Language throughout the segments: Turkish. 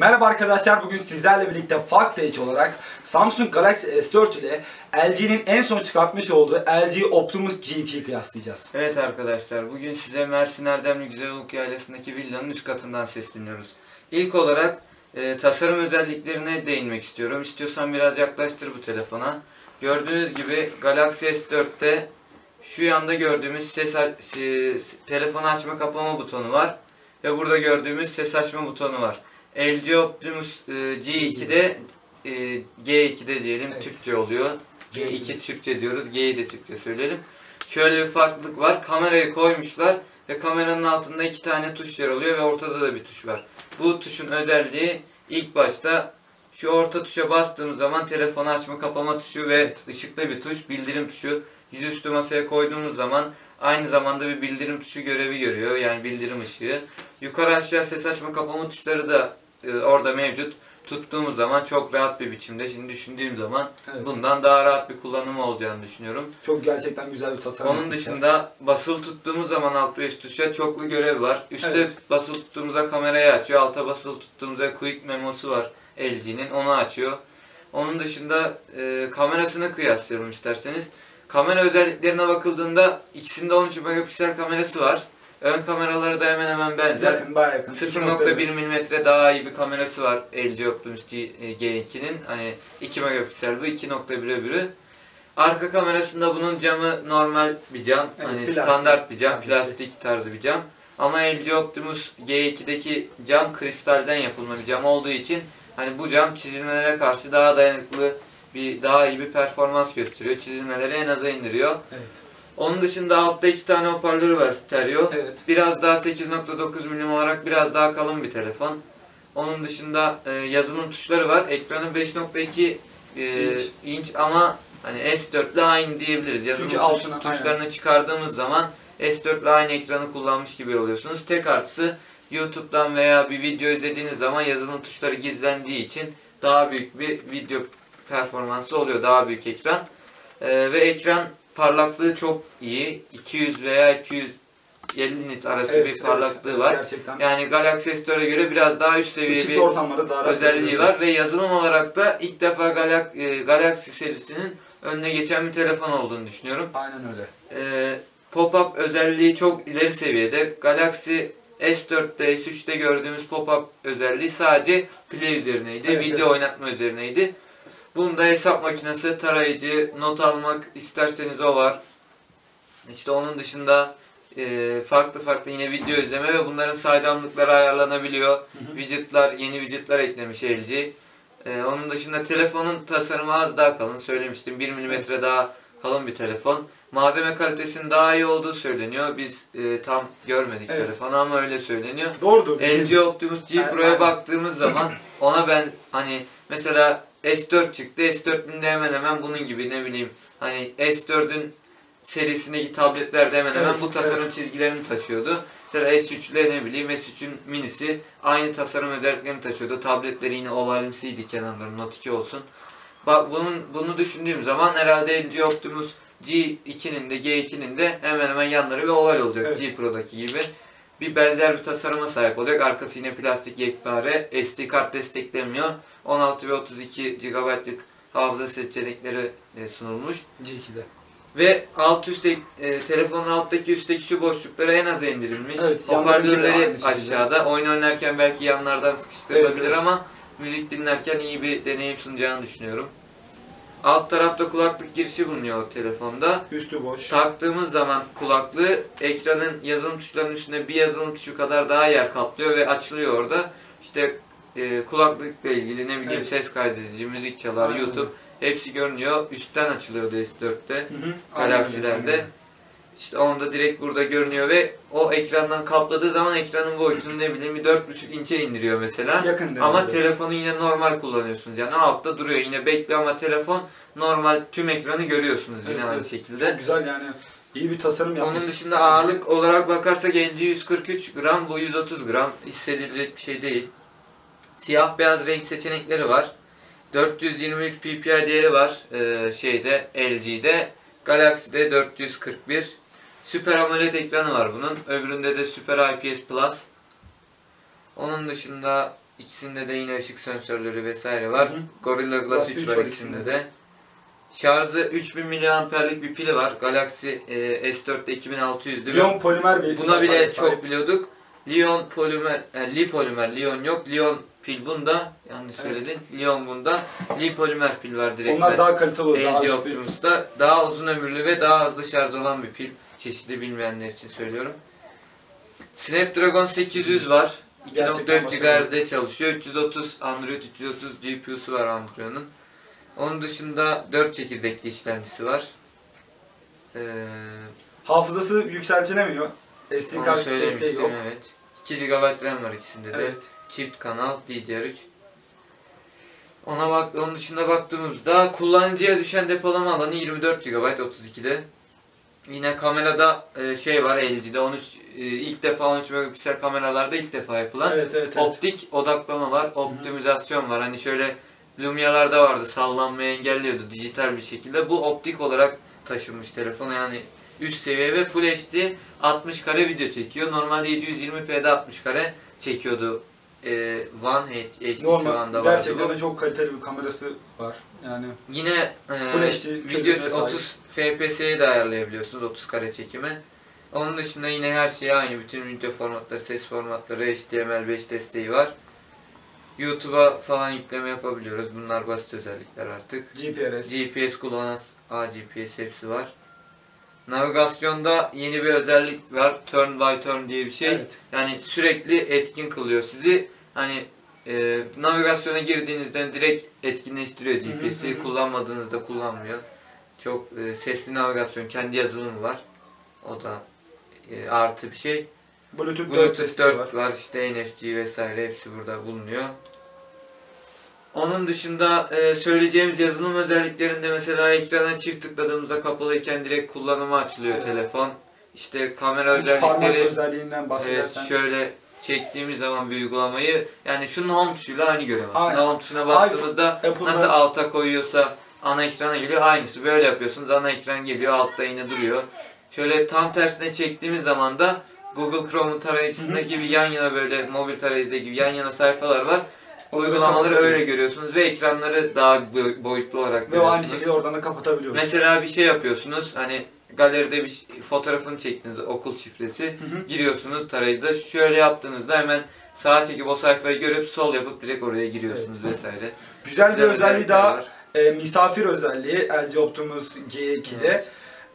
Merhaba arkadaşlar bugün sizlerle birlikte Fact olarak Samsung Galaxy S4 ile LG'nin en son çıkartmış olduğu LG Optimus G2'yi kıyaslayacağız. Evet arkadaşlar bugün size Mersin Erdemli Güzeloluk Yaylası'ndaki villanın üst katından sesleniyoruz. İlk olarak e, tasarım özelliklerine değinmek istiyorum. İstiyorsan biraz yaklaştır bu telefona. Gördüğünüz gibi Galaxy S4'te şu yanda gördüğümüz ses telefon açma kapama butonu var. Ve burada gördüğümüz ses açma butonu var. LG Optimus e, G2'de e, G2'de diyelim evet. Türkçe oluyor. G2 Türkçe diyoruz. G'yi de Türkçe söyleyelim. Şöyle bir farklılık var. Kamerayı koymuşlar ve kameranın altında iki tane tuş yer alıyor ve ortada da bir tuş var. Bu tuşun özelliği ilk başta şu orta tuşa bastığımız zaman telefonu açma kapama tuşu ve ışıklı bir tuş, bildirim tuşu. Yüzüstü masaya koyduğumuz zaman aynı zamanda bir bildirim tuşu görevi görüyor. Yani bildirim ışığı. Yukarı aşağı ses açma kapama tuşları da e, orada mevcut. Tuttuğumuz zaman çok rahat bir biçimde. Şimdi düşündüğüm zaman evet. bundan daha rahat bir kullanımı olacağını düşünüyorum. Çok gerçekten güzel bir tasarım. Onun dışında basılı tuttuğumuz zaman alt ve üst tuşa çoklu görev var. Üstte evet. basılı tuttuğumuzda kamerayı açıyor. Alta basılı tuttuğumuzda quick memosu var LG'nin. Onu açıyor. Onun dışında e, kamerasını kıyaslayalım isterseniz. Kamera özelliklerine bakıldığında ikisinde 13 megapiksel kamerası var. Ön kameraları da hemen hemen benzer. Yakın, bayağı yakın. 0.1 mm daha iyi bir kamerası var LG Optimus G2'nin. Hani 2 megapiksel bu, 2.1 öbürü. Arka kamerasında bunun camı normal bir cam. Evet, hani plastik, standart bir cam, plastik tarzı bir cam. Ama LG Optimus G2'deki cam kristalden yapılma bir cam olduğu için hani bu cam çizilmelere karşı daha dayanıklı bir daha iyi bir performans gösteriyor. Çizilmeleri en aza indiriyor. Evet. Onun dışında altta iki tane hoparlörü var stereo. Evet. Biraz daha 8.9 mm olarak biraz daha kalın bir telefon. Onun dışında e, yazılım tuşları var. Ekranı 5.2 e, inç. inç ama hani S4 ile aynı diyebiliriz. Yazılım tuş, altına, tuşlarını aynen. çıkardığımız zaman S4 ile aynı ekranı kullanmış gibi oluyorsunuz. Tek artısı YouTube'dan veya bir video izlediğiniz zaman yazılım tuşları gizlendiği için daha büyük bir video performansı oluyor. Daha büyük ekran. Ee, ve ekran parlaklığı çok iyi. 200 veya 250 nit arası evet, bir parlaklığı evet, var. Gerçekten. Yani Galaxy S4'e göre biraz daha üst seviye Işıklı bir daha özelliği var ve yazılım olarak da ilk defa Galaxy, e, Galaxy serisinin önüne geçen bir telefon olduğunu düşünüyorum. Aynen öyle. Ee, Pop-up özelliği çok ileri seviyede. Galaxy S4'te, S3'te gördüğümüz pop-up özelliği sadece play üzerineydi, evet, video evet. oynatma üzerineydi. Bunda hesap makinesi, tarayıcı, not almak isterseniz o var. İşte onun dışında e, farklı farklı yine video izleme ve bunların saydamlıkları ayarlanabiliyor. Hı hı. Widgetler, yeni widgetler eklemiş LG. E, onun dışında telefonun tasarımı az daha kalın. Söylemiştim 1 mm daha kalın bir telefon. Malzeme kalitesinin daha iyi olduğu söyleniyor. Biz e, tam görmedik evet. telefonu ama öyle söyleniyor. Doğrudur. LG Optimus G Pro'ya baktığımız zaman ona ben hani mesela S4 çıktı. S4'ün hemen hemen bunun gibi ne bileyim hani S4'ün serisindeki tabletlerde hemen hemen evet, bu tasarım evet. çizgilerini taşıyordu. Mesela S3 ile ne bileyim S3'ün minisi aynı tasarım özelliklerini taşıyordu. Tabletleri yine ovalimsiydi kenarları Note 2 olsun. Bak bunun bunu düşündüğüm zaman herhalde LG Optimus G2'nin de G2'nin de hemen hemen yanları bir oval olacak evet. G Pro'daki gibi. Bir benzer bir tasarıma sahip olacak. Arkası yine plastik yekpare. SD kart desteklemiyor. 16 ve 32 GB'lık hafıza seçenekleri e, sunulmuş. G2'de. Ve alt üst e, telefonun alttaki üstteki şu boşluklara en az indirilmiş. Evet, Hoparlörleri aşağıda. Oyun oynarken belki yanlardan sıkıştırılabilir evet, evet. ama müzik dinlerken iyi bir deneyim sunacağını düşünüyorum. Alt tarafta kulaklık girişi bulunuyor telefonda. Üstü boş. Taktığımız zaman kulaklığı ekranın yazılım tuşlarının üstünde bir yazılım tuşu kadar daha yer kaplıyor ve açılıyor orada. İşte e, kulaklıkla ilgili ne bileyim evet. ses kaydedici, müzik çalar, Aynen. YouTube hepsi görünüyor. Üstten açılıyor S4'te, Galaxy'lerde. İşte onda direkt burada görünüyor ve o ekrandan kapladığı zaman ekranın boyutunu ne bileyim bir 4.5 inçe indiriyor mesela. Yakın ama telefonu yine normal kullanıyorsunuz. Yani altta duruyor yine bekliyor ama telefon normal tüm ekranı görüyorsunuz evet, yine evet. aynı şekilde. Çok güzel yani iyi bir tasarım yapmış. Onun dışında ağırlık olarak bakarsak NG 143 gram bu 130 gram hissedilecek bir şey değil. Siyah beyaz renk seçenekleri var. 423 ppi değeri var ee, şeyde LG'de. Galaxy'de 441. Süper AMOLED ekranı var bunun. Öbüründe de Süper IPS Plus. Onun dışında İkisinde de yine ışık sensörleri vesaire var. Hı hı. Gorilla Glass Glass 3 3 var ikisinde ikisinde de. Şarjı 3000 mAh'lik bir pili var. Galaxy e, S4'te 2600'dü. Lion polimer bir Buna bile sahip. çok biliyorduk. Lion polimer, yani Li polimer, Lion yok. Lion pil bunda. Yanlış Evet. söyledin. Lion bunda. Li polimer pil var direkt. Onlar daha kaliteli olur. Daha LG bir- Optimus'ta daha uzun ömürlü ve daha hızlı şarj olan bir pil. Çeşitli bilmeyenler için söylüyorum. Snapdragon 800 var. Gerçekten 2.4 başarılı. GHz'de çalışıyor. 330 Android 330 GPU'su var Android'un. Onun dışında 4 çekirdekli işlemcisi var. Ee, Hafızası yükseltilemiyor. SD kart desteği yok. evet. 2 GB RAM var ikisinde de. Evet. Çift kanal DDR3. Ona bak onun dışında baktığımızda kullanıcıya düşen depolama alanı 24 GB 32'de. Yine kamerada e, şey var LG'de 13 e, ilk defa 13 megapiksel kameralarda ilk defa yapılan Evet evet. evet. optik odaklama var, optimizasyon var. Hani şöyle Lumia'larda vardı sallanmayı engelliyordu dijital bir şekilde. Bu optik olarak taşınmış telefon yani üst seviye ve Full HD 60 kare video çekiyor. Normalde 720p'de 60 kare çekiyordu. Ee, One HD'si Normal. One'da vardı Gerçekten çok kaliteli bir kamerası var. Yani Yine e, Full HD video sahip. 30 FPS'yi de ayarlayabiliyorsunuz 30 kare çekimi. Onun dışında yine her şey aynı. Bütün video formatları, ses formatları, HTML5 desteği var. YouTube'a falan yükleme yapabiliyoruz. Bunlar basit özellikler artık. GPRS. GPS kullanan AGPS hepsi var. Navigasyonda yeni bir özellik var. Turn by turn diye bir şey. Evet. Yani sürekli etkin kılıyor sizi. Hani e, navigasyona girdiğinizde direkt etkinleştiriyor GPS'i. Kullanmadığınızda kullanmıyor. Çok e, sesli navigasyon, kendi yazılımı var. O da e, artı bir şey. Bluetooth 4 Bluetooth desteği 4 var. var. işte NFC vesaire hepsi burada bulunuyor. Onun dışında e, söyleyeceğimiz yazılım özelliklerinde mesela ekrana çift tıkladığımızda kapalıyken direkt kullanıma açılıyor Evet. telefon. İşte kamera Üç özellikleri özelliğinden Evet bahsedersen. şöyle çektiğimiz zaman bir uygulamayı yani şunun home tuşuyla aynı görev aslında. Home tuşuna bastığımızda Apple'da- nasıl alta koyuyorsa ana ekrana geliyor aynısı böyle yapıyorsunuz ana ekran geliyor altta yine duruyor. Şöyle tam tersine çektiğimiz zaman da Google Chrome'un tarayıcısındaki gibi yan yana böyle mobil tarayıcıda gibi yan yana sayfalar var. Uygulamaları öyle görüyorsunuz ve ekranları daha bo- boyutlu olarak Ve görüyorsunuz. aynı şekilde oradan da kapatabiliyoruz. Mesela bir şey yapıyorsunuz hani galeride bir fotoğrafını çektiniz okul şifresi Hı hı. giriyorsunuz tarayıcıda şöyle yaptığınızda hemen sağa çekip o sayfayı görüp sol yapıp direkt oraya giriyorsunuz vesaire. Güzel bir Güzel özelliği özellikler daha var. e, misafir özelliği LG Optimus G2'de.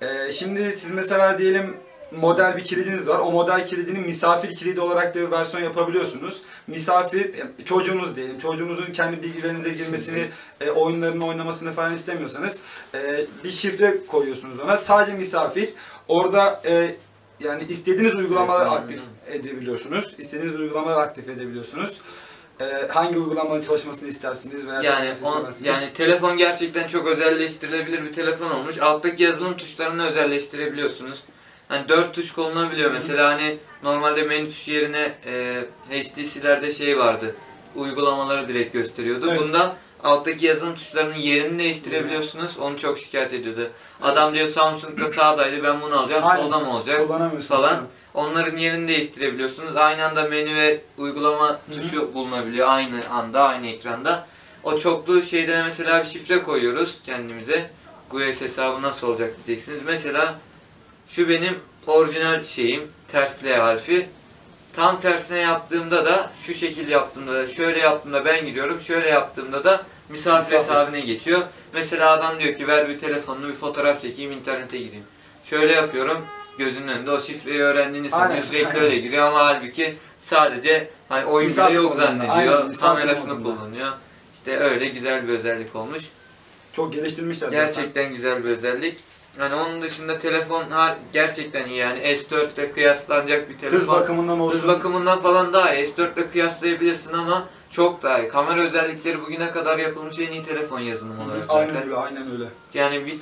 E, şimdi siz mesela diyelim model bir kilidiniz var. O model kilidinin misafir kilidi olarak da bir versiyon yapabiliyorsunuz. Misafir e, çocuğunuz diyelim. Çocuğunuzun kendi bilgilerinize girmesini, e, oyunlarını oynamasını falan istemiyorsanız e, bir şifre koyuyorsunuz ona. Sadece misafir. Orada e, yani istediğiniz uygulamaları aktif edebiliyorsunuz. İstediğiniz uygulamaları aktif edebiliyorsunuz. E, hangi uygulamanın çalışmasını istersiniz veya Yani on, yani telefon gerçekten çok özelleştirilebilir bir telefon olmuş. Alttaki yazılım tuşlarını özelleştirebiliyorsunuz. Hani dört tuş kullanabiliyor Hı hı. mesela hani normalde menü tuşu yerine e, HTC'lerde şey vardı. Uygulamaları direkt gösteriyordu. Evet. Bunda alttaki yazılım tuşlarının yerini değiştirebiliyorsunuz. Onu çok şikayet ediyordu. Adam diyor Samsung'da sağdaydı ben bunu alacağım Aynen. solda mı olacak? falan. Onların yerini değiştirebiliyorsunuz. Aynı anda menü ve uygulama hı. tuşu bulunabiliyor aynı anda, aynı ekranda. O çoklu şeyden mesela bir şifre koyuyoruz kendimize. GUES hesabı nasıl olacak diyeceksiniz. Mesela şu benim orijinal şeyim, ters L harfi. Tam tersine yaptığımda da şu şekil yaptığımda da şöyle yaptığımda ben giriyorum. Şöyle yaptığımda da misafir hesabına geçiyor. Mesela adam diyor ki ver bir telefonunu bir fotoğraf çekeyim internete gireyim. Şöyle yapıyorum. Gözünün önünde o şifreyi öğrendiğini sanıyor. Sürekli aynen. öyle giriyor ama halbuki sadece hani oyun bile yok zannediyor. aynen, Kamerasını modunda. kullanıyor. İşte öyle güzel bir özellik olmuş. Çok geliştirmişler. zaten. Gerçekten güzel bir özellik. Yani onun dışında telefon gerçekten iyi yani S4 ile kıyaslanacak bir telefon. Hız bakımından olsun. Hız bakımından falan daha iyi. S4 ile kıyaslayabilirsin ama çok daha iyi. Kamera özellikleri bugüne kadar yapılmış en iyi telefon yazılımı olarak zaten. Aynen öyle, aynen öyle. Yani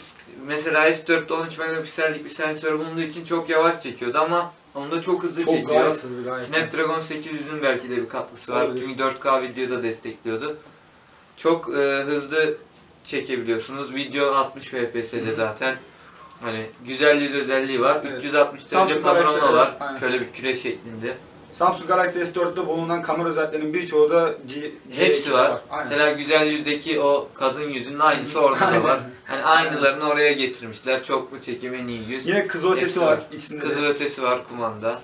mesela S4'te 13 megapiksellik bir sensör bulunduğu için çok yavaş çekiyordu ama onda çok hızlı Çok çekiyor. gayet hızlı gayet. Snapdragon 800'ün belki de bir katkısı var. Olabilir. Çünkü 4K videoda destekliyordu. Çok e, hızlı çekebiliyorsunuz. Video 60 FPS'de Hı. zaten. Hani güzel yüz özelliği var. Evet. 360 derece Samsung panorama var. aynen. Şöyle bir küre şeklinde. Samsung Galaxy S4'te bulunan kamera özelliklerinin birçoğu da G, Hepsi G2'de var. Aynen. Mesela güzel yüzdeki o kadın yüzünün aynısı orada da var. Hani aynılarını oraya getirmişler. Çoklu çekim en iyi yüz. Yine kızıl ötesi Hepsi var. var. ikisinde Kızıl de. ötesi var kumanda.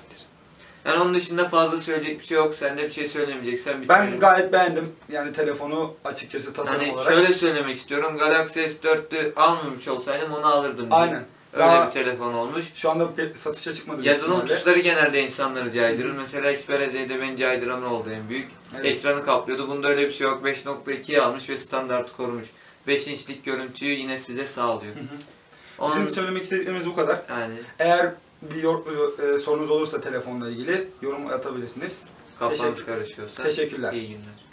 Yani onun dışında fazla söyleyecek bir şey yok. Sen de bir şey söylemeyeceksen Ben bitirelim. gayet beğendim. Yani telefonu açıkçası tasarım Hani olarak. şöyle söylemek istiyorum. Galaxy S4'ü almamış olsaydım onu alırdım. diyeyim. Aynen. Öyle Daha- bir telefon olmuş. Şu anda satışa çıkmadı. Yazılım tuşları genelde insanları caydırır. Mesela Xperia beni caydıran oldu en büyük. Evet. Ekranı kaplıyordu. Bunda öyle bir şey yok. 5.2'yi almış ve standartı korumuş. 5 inçlik görüntüyü yine size sağlıyor. Hı hı. Onun Bizim söylemek istediklerimiz bu kadar. yani Eğer bir yor- e, sorunuz olursa telefonla ilgili yorum atabilirsiniz. kafanız Teşekkür- karışıyorsa Teşekkürler. iyi günler.